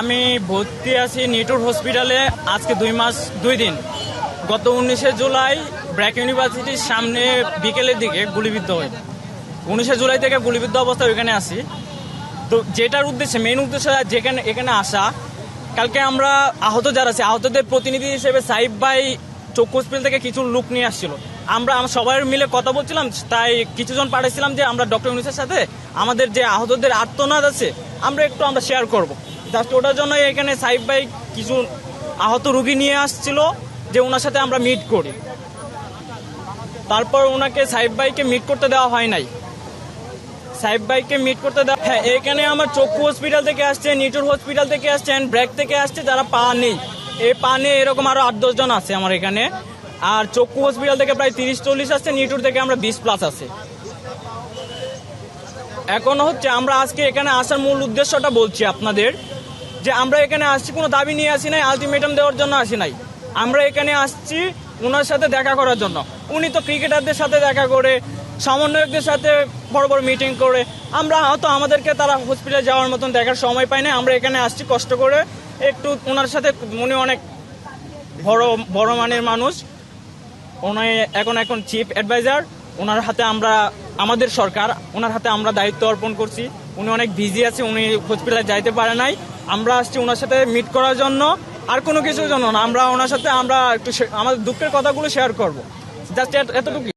আমি ভর্তি আছি নিটুর হসপিটালে আজকে দুই মাস, দুই দিন। গত উনিশে জুলাই ব্র্যাক ইউনিভার্সিটির সামনে বিকেলের দিকে গুলিবিদ্ধ হই। উনিশে জুলাই থেকে গুলিবিদ্ধ অবস্থায় ওইখানে আসি তো যেটার উদ্দেশ্যে মেন উদ্দেশ্য যেখানে, এখানে আসা। কালকে আমরা আহত যারা আছে, আহতদের প্রতিনিধি হিসেবে সাইব ভাই চক্ষু হসপিটাল থেকে কিছু লোক নিয়ে আসছিল। আমরা সবাই মিলে কথা বলছিলাম, তাই কিছুজন পাঠিয়েছিলাম যে আমরা ডক্টর ইউনিসের সাথে আমাদের যে আহতদের আর্তনাদ আছে, আমরা একটু আমরা শেয়ার করব। জাস্ট ওটার জন্য এখানে সাইব ভাই কিছু আহত রুগী নিয়ে আসছিল, যে ওনার সাথে আমরা মিট করি। তারপর ওনাকে সাইব ভাইকে মিট করতে দেওয়া হয় নাই। সাহেব ভাইকে মিট করতে দেওয়া হ্যাঁ এখানে আমার চক্ষু হসপিটাল থেকে আসছে নিটুর হসপিটাল থেকে আসছেন ব্র্যাক থেকে আসছে, যারা পা নেই। এই পা নেই এরকম আরও আট, দশ জন আছে আমার এখানে। আর চক্ষু হসপিটাল থেকে প্রায় তিরিশ, চল্লিশ আসছে নিটুর থেকে আমরা বিশ প্লাস আছে। এখন হচ্ছে আমরা আজকে এখানে আসার মূল উদ্দেশ্যটা বলছি আপনাদের। যে আমরা এখানে আসছি, কোনো দাবি নিয়ে আসি নাই আলটিমেটাম দেওয়ার জন্য আসি নাই। আমরা এখানে আসছি ওনার সাথে দেখা করার জন্য। উনি তো ক্রিকেটারদের সাথে দেখা করে, সমন্বয়কদের সাথে বড় বড় মিটিং করে। আমরা হয়তো আমাদেরকে তারা হসপিটালে যাওয়ার মতন দেখার সময় পাই না আমরা এখানে আসছি কষ্ট করে, একটু ওনার সাথে উনি অনেক বড় বড় মানের মানুষ। উনি এখন এখন চিফ অ্যাডভাইজার ওনার হাতে আমরা, আমাদের সরকার ওনার হাতে আমরা দায়িত্ব অর্পণ করছি। উনি অনেক বিজি আছে, উনি হসপিটালে যাইতে পারে নাই। আমরা আসছি ওনার সাথে মিট করার জন্য। আর কোনো কিছুর জন্য না, আমরা ওনার সাথে আমরা একটু আমাদের দুঃখের কথাগুলো শেয়ার করব। জাস্ট এতটুকু